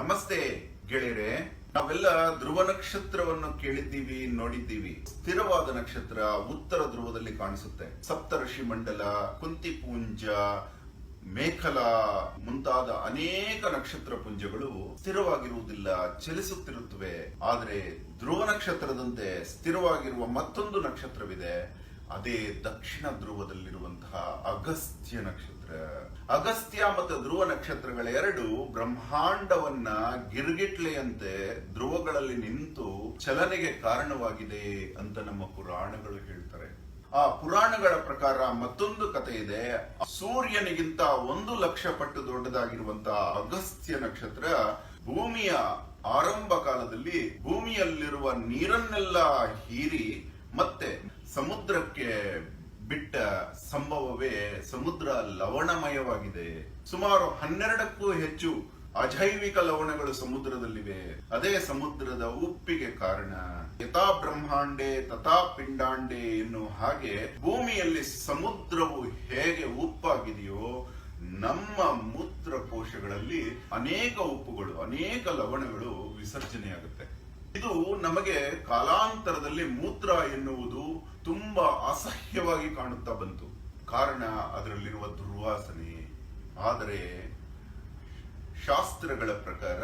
ನಮಸ್ತೆ ಗೆಳೆಯರೆ. ನಾವೆಲ್ಲ ಧ್ರುವ ನಕ್ಷತ್ರವನ್ನು ಕೇಳಿದ್ದೀವಿ, ನೋಡಿದ್ದೀವಿ. ಸ್ಥಿರವಾದ ನಕ್ಷತ್ರ ಉತ್ತರ ಧ್ರುವದಲ್ಲಿ ಕಾಣಿಸುತ್ತೆ. ಸಪ್ತ ಋಷಿ ಮಂಡಲ, ಕುಂತಿಪುಂಜ, ಮೇಖಲ ಮುಂತಾದ ಅನೇಕ ನಕ್ಷತ್ರ ಪುಂಜಗಳು ಸ್ಥಿರವಾಗಿರುವುದಿಲ್ಲ, ಚಲಿಸುತ್ತಿರುತ್ತವೆ. ಆದರೆ ಧ್ರುವ ನಕ್ಷತ್ರದಂತೆ ಸ್ಥಿರವಾಗಿರುವ ಮತ್ತೊಂದು ನಕ್ಷತ್ರವಿದೆ, ಅದೇ ದಕ್ಷಿಣ ಧ್ರುವದಲ್ಲಿರುವಂತಹ ಅಗಸ್ತ್ಯ ನಕ್ಷತ್ರ. ಅಗಸ್ತ್ಯ ಮತ್ತು ಧ್ರುವ ನಕ್ಷತ್ರಗಳ ಎರಡು ಬ್ರಹ್ಮಾಂಡವನ್ನ ಗಿರ್ಗಿಟ್ಲೆಯಂತೆ ಧ್ರುವಗಳಲ್ಲಿ ನಿಂತು ಚಲನೆಗೆ ಕಾರಣವಾಗಿದೆ ಅಂತ ನಮ್ಮ ಪುರಾಣಗಳು ಹೇಳ್ತಾರೆ. ಆ ಪುರಾಣಗಳ ಪ್ರಕಾರ ಮತ್ತೊಂದು ಕಥೆ ಇದೆ. ಸೂರ್ಯನಿಗಿಂತ ಒಂದು ಲಕ್ಷ ಪಟ್ಟು ದೊಡ್ಡದಾಗಿರುವಂತಹ ಅಗಸ್ತ್ಯ ನಕ್ಷತ್ರ ಭೂಮಿಯ ಆರಂಭ ಕಾಲದಲ್ಲಿ ಭೂಮಿಯಲ್ಲಿರುವ ನೀರನ್ನೆಲ್ಲ ಹೀರಿ ಮತ್ತೆ ಸಮುದ್ರಕ್ಕೆ ಬಿಟ್ಟ ಸಂಭವವೇ ಸಮುದ್ರ ಲವಣಮಯವಾಗಿದೆ. ಸುಮಾರು ಹನ್ನೆರಡಕ್ಕೂ ಹೆಚ್ಚು ಅಜೈವಿಕ ಲವಣಗಳು ಸಮುದ್ರದಲ್ಲಿವೆ. ಅದೇ ಸಮುದ್ರದ ಉಪ್ಪಿಗೆ ಕಾರಣ. ಯಥಾ ಬ್ರಹ್ಮಾಂಡೆ, ತಥಾ ಪಿಂಡಾಂಡೆ ಎನ್ನುವ ಹಾಗೆ ಭೂಮಿಯಲ್ಲಿ ಸಮುದ್ರವು ಹೇಗೆ ಉಪ್ಪಾಗಿದೆಯೋ, ನಮ್ಮ ಮೂತ್ರಕೋಶಗಳಲ್ಲಿ ಅನೇಕ ಉಪ್ಪುಗಳು, ಅನೇಕ ಲವಣಗಳು ವಿಸರ್ಜನೆಯಾಗುತ್ತೆ. ಇದು ನಮಗೆ ಕಾಲಾಂತರದಲ್ಲಿ ಮೂತ್ರ ಎನ್ನುವುದು ತುಂಬಾ ಅಸಹ್ಯವಾಗಿ ಕಾಣುತ್ತಾ ಬಂತು. ಕಾರಣ ಅದರಲ್ಲಿರುವ ದುರ್ವಾಸನೆ. ಆದರೆ ಶಾಸ್ತ್ರಗಳ ಪ್ರಕಾರ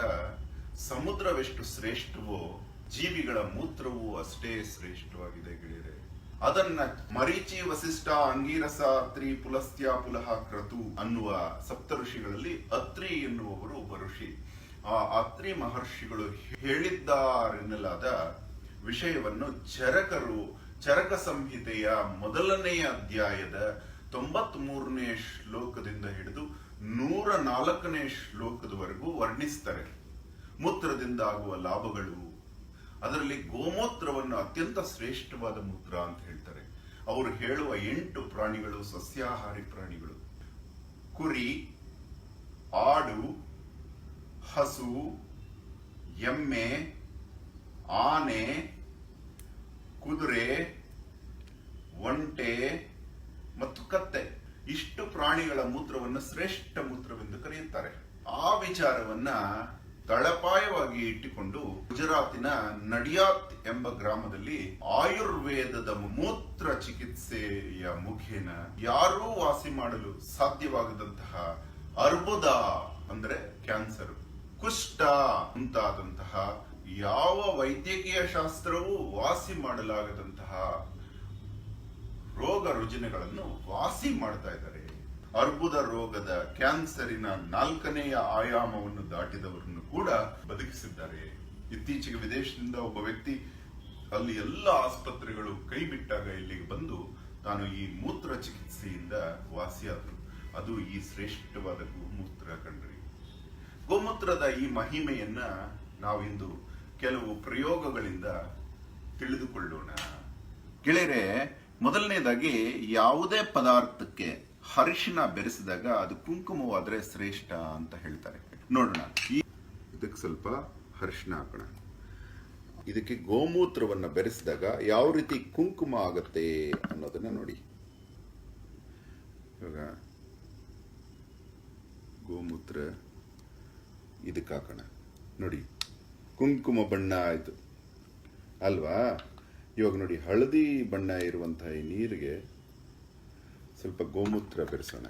ಸಮುದ್ರವೆಷ್ಟು ಶ್ರೇಷ್ಠವೋ, ಜೀವಿಗಳ ಮೂತ್ರವೂ ಅಷ್ಟೇ ಶ್ರೇಷ್ಠವಾಗಿದೆ ಗೆಳೆಯರೆ. ಅದನ್ನ ಮರೀಚಿ ವಸಿಷ್ಠ ಅಂಗೀರಸ ಅತ್ರಿ ಪುಲಸ್ತ್ಯ ಪುಲಹ ಕ್ರತು ಅನ್ನುವ ಸಪ್ತ ಋಷಿಗಳಲ್ಲಿ ಅತ್ರಿ ಎನ್ನುವವರು ಒಬ್ಬ ಋಷಿ. ಆ ಅತ್ರಿ ಮಹರ್ಷಿಗಳು ಹೇಳಿದ್ದಾರೆನ್ನಲಾದ ವಿಷಯವನ್ನು ಚರಕರು ಚರಕ ಸಂಹಿತೆಯ ಮೊದಲನೆಯ ಅಧ್ಯಾಯದ ತೊಂಬತ್ ಮೂರನೇ ಶ್ಲೋಕದಿಂದ ಹಿಡಿದು ನೂರ ನಾಲ್ಕನೇ ಶ್ಲೋಕದವರೆಗೂ ವರ್ಣಿಸ್ತಾರೆ. ಮೂತ್ರದಿಂದ ಆಗುವ ಲಾಭಗಳು. ಅದರಲ್ಲಿ ಗೋಮೂತ್ರವನ್ನು ಅತ್ಯಂತ ಶ್ರೇಷ್ಠವಾದ ಮೂತ್ರ ಅಂತ ಹೇಳ್ತಾರೆ. ಅವರು ಹೇಳುವ ಎಂಟು ಪ್ರಾಣಿಗಳು ಸಸ್ಯಾಹಾರಿ ಪ್ರಾಣಿಗಳು. ಕುರಿ, ಆಡು, ಹಸು, ಎಮ್ಮೆ, ಆನೆ ಕುದುರೆ, ಒಂಟೆ ಮತ್ತು ಕತ್ತೆ. ಇಷ್ಟು ಪ್ರಾಣಿಗಳ ಮೂತ್ರವನ್ನು ಶ್ರೇಷ್ಠ ಮೂತ್ರವೆಂದು ಕರೆಯುತ್ತಾರೆ. ಆ ವಿಚಾರವನ್ನ ತಳಪಾಯವಾಗಿ ಇಟ್ಟುಕೊಂಡು ಗುಜರಾತಿನ ನಡಿಯಾತ್ ಎಂಬ ಗ್ರಾಮದಲ್ಲಿ ಆಯುರ್ವೇದದ ಮೂತ್ರ ಚಿಕಿತ್ಸೆಯ ಮುಖೇನ ಯಾರೂ ವಾಸಿ ಮಾಡಲು ಸಾಧ್ಯವಾಗದಂತಹ ಅರ್ಬುದ ಅಂದ್ರೆ ಕ್ಯಾನ್ಸರ್ ಕುಷ್ಟ ಮುಂತಾದಂತಹ ಯಾವ ವೈದ್ಯಕೀಯ ಶಾಸ್ತ್ರವೂ ವಾಸಿ ಮಾಡಲಾಗದಂತಹ ರೋಗ ರುಜಿನಗಳನ್ನು ವಾಸಿ ಮಾಡ್ತಾ ಇದ್ದಾರೆ. ಅರ್ಬುದ ರೋಗದ ಕ್ಯಾನ್ಸರಿನ ನಾಲ್ಕನೆಯ ಆಯಾಮವನ್ನು ದಾಟಿದವರನ್ನು ಕೂಡ ಬದುಕಿಸಿದ್ದಾರೆ. ಇತ್ತೀಚೆಗೆ ವಿದೇಶದಿಂದ ಒಬ್ಬ ವ್ಯಕ್ತಿ ಅಲ್ಲಿ ಎಲ್ಲ ಆಸ್ಪತ್ರೆಗಳು ಕೈ ಬಿಟ್ಟಾಗ ಇಲ್ಲಿಗೆ ಬಂದು ತಾನು ಈ ಮೂತ್ರ ಚಿಕಿತ್ಸೆಯಿಂದ ವಾಸಿಯಾದರು. ಅದು ಈ ಶ್ರೇಷ್ಠವಾದ ಗೋಮೂತ್ರ, ಕಣ್ರಿ. ಗೋಮೂತ್ರದ ಈ ಮಹಿಮೆಯನ್ನ ನಾವಿಂದು ಕೆಲವು ಪ್ರಯೋಗಗಳಿಂದ ತಿಳಿದುಕೊಳ್ಳೋಣ. ಗೆಳೆಯರೆ, ಮೊದಲನೇದಾಗಿ ಯಾವುದೇ ಪದಾರ್ಥಕ್ಕೆ ಹರಿಶಿನ ಬೆರೆಸಿದಾಗ ಅದು ಕುಂಕುಮವಾದರೆ ಶ್ರೇಷ್ಠ ಅಂತ ಹೇಳ್ತಾರೆ. ನೋಡೋಣ. ಈ ಇದಕ್ಕೆ ಸ್ವಲ್ಪ ಹರಿಶಿನ ಹಾಕೋಣ. ಇದಕ್ಕೆ ಗೋಮೂತ್ರವನ್ನು ಬೆರೆಸಿದಾಗ ಯಾವ ರೀತಿ ಕುಂಕುಮ ಆಗತ್ತೆ ಅನ್ನೋದನ್ನ ನೋಡಿ. ಇವಾಗ ಗೋಮೂತ್ರ ಇದಕ್ಕೆ ಹಾಕೋಣ. ನೋಡಿ. ಕುಂಕುಮ ಬಣ್ಣ ಆಯಿತು. ಅಲ್ವಾ? ಇವಾಗ ನೋಡಿ, ಹಳದಿ ಬಣ್ಣ ಇರುವಂತಹ ಈ ನೀರಿಗೆ ಸ್ವಲ್ಪ ಗೋಮೂತ್ರ ಬೆರೆಸೋಣ.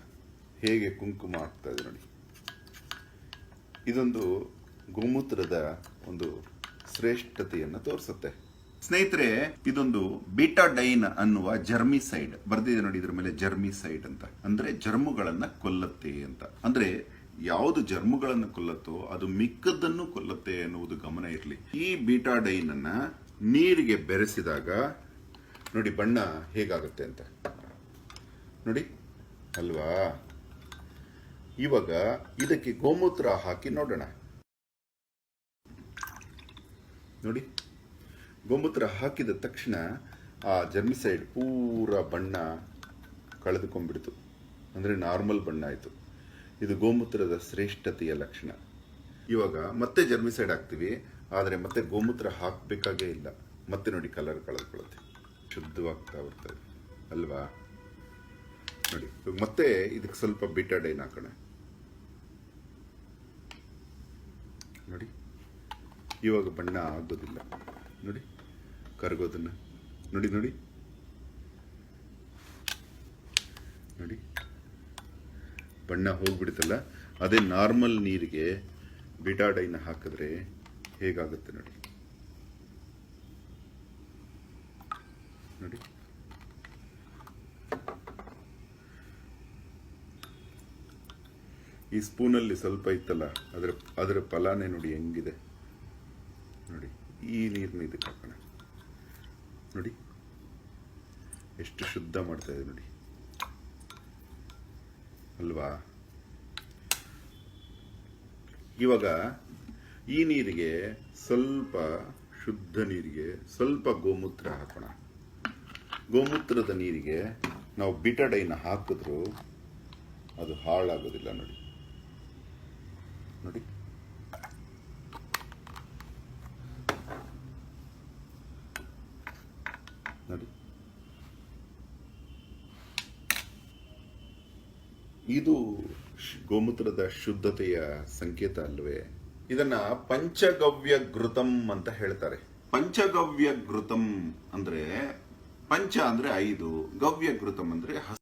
ಹೇಗೆ ಕುಂಕುಮ ಆಗ್ತಾ ಇದೆ ನೋಡಿ. ಇದೊಂದು ಗೋಮೂತ್ರದ ಒಂದು ಶ್ರೇಷ್ಠತೆಯನ್ನು ತೋರಿಸುತ್ತೆ. ಸ್ನೇಹಿತರೆ, ಇದೊಂದು ಬೀಟಾಡೈನ್ ಅನ್ನುವ ಜರ್ಮಿಸೈಡ್ ಬರ್ದಿದೆ ನೋಡಿ ಇದ್ರ ಮೇಲೆ ಜರ್ಮಿಸೈಡ್ ಅಂತ. ಅಂದ್ರೆ ಜರ್ಮುಗಳನ್ನ ಕೊಲ್ಲತ್ತೆ ಅಂತ. ಅಂದ್ರೆ ಯಾವುದು ಜರ್ಮುಗಳನ್ನು ಕೊಲ್ಲತ್ತೋ ಅದು ಮಿಕ್ಕದ್ದನ್ನು ಕೊಲ್ಲತ್ತೆ ಎನ್ನುವುದು ಗಮನ ಇರಲಿ. ಈ ಬೀಟಾಡೈನ್ ಅನ್ನ ನೀರಿಗೆ ಬೆರೆಸಿದಾಗ, ನೋಡಿ ಬಣ್ಣ ಹೇಗಾಗುತ್ತೆ ಅಂತ. ನೋಡಿ, ಅಲ್ವಾ? ಇವಾಗ ಇದಕ್ಕೆ ಗೋಮೂತ್ರ ಹಾಕಿ ನೋಡೋಣ. ನೋಡಿ, ಗೋಮೂತ್ರ ಹಾಕಿದ ತಕ್ಷಣ ಆ ಜರ್ಮಿಸೈಡ್ ಪೂರ ಬಣ್ಣ ಕಳೆದುಕೊಂಡ್ಬಿಡ್ತು. ಅಂದರೆ ನಾರ್ಮಲ್ ಬಣ್ಣ ಆಯಿತು. ಇದು ಗೋಮೂತ್ರದ ಶ್ರೇಷ್ಠತೆಯ ಲಕ್ಷಣ. ಇವಾಗ ಮತ್ತೆ ಜರ್ಮಿಸೈಡ್ ಹಾಕ್ತೀವಿ, ಆದರೆ ಮತ್ತೆ ಗೋಮೂತ್ರ ಹಾಕಬೇಕಾಗೇ ಇಲ್ಲ. ಮತ್ತೆ ನೋಡಿ ಕಲರ್ ಕಳೆದುಕೊಳ್ಳುತ್ತೆ ಶುದ್ಧವಾಗ್ತಾ ಬರ್ತದೆ. ಅಲ್ವಾ? ನೋಡಿ ಮತ್ತೆ ಇದಕ್ಕೆ ಸ್ವಲ್ಪ ಬಿಟಾಡೇನ್ ಹಾಕೋಣ. ನೋಡಿ, ಇವಾಗ ಬಣ್ಣ ಆಗೋದಿಲ್ಲ. ನೋಡಿ, ಕರಗೋದನ್ನು. ನೋಡಿ ನೋಡಿ. ನೋಡಿ. ಬಣ್ಣ ಹೋಗ್ಬಿಡುತ್ತಲ್ಲ, ಅದೇ ನಾರ್ಮಲ್ ನೀರಿಗೆ ಬಿಟಾಡೈನ ಹಾಕಿದ್ರೆ ಹೇಗಾಗುತ್ತೆ ನೋಡಿ. ನೋಡಿ. ಈ ಸ್ಪೂನಲ್ಲಿ ಸ್ವಲ್ಪ ಇತ್ತಲ್ಲ, ಅದರ ಅದರ ಫಲಾನೇ ನೋಡಿ ಹೆಂಗಿದೆ. ನೋಡಿ, ಈ ನೀರಿನ ಇದಕ್ಕೆ ಹಾಕೋಣ. ನೋಡಿ, ಎಷ್ಟು ಶುದ್ಧ ಮಾಡ್ತಾ ಇದೆ ನೋಡಿ. ಅಲ್ವಾ? ಇವಾಗ ಈ ನೀರಿಗೆ ಸ್ವಲ್ಪ ಶುದ್ಧ ನೀರಿಗೆ ಸ್ವಲ್ಪ ಗೋಮೂತ್ರ ಹಾಕೋಣ. ಗೋಮೂತ್ರದ ನೀರಿಗೆ ನಾವು ಬಿಟಡೈನ ಹಾಕಿದ್ರು ಅದು ಹಾಳಾಗೋದಿಲ್ಲ ನೋಡಿ. ನೋಡಿ. ನೋಡಿ. ಇದು ಗೋಮೂತ್ರದ ಶುದ್ಧತೆಯ ಸಂಕೇತ ಅಲ್ವೇ? ಇದನ್ನ ಪಂಚಗವ್ಯ ಘೃತಂ ಅಂತ ಹೇಳ್ತಾರೆ. ಪಂಚಗವ್ಯ ಘೃತಂ ಅಂದ್ರೆ, ಪಂಚ ಅಂದ್ರೆ ಐದು, ಗವ್ಯ ಘೃತಂ ಅಂದ್ರೆ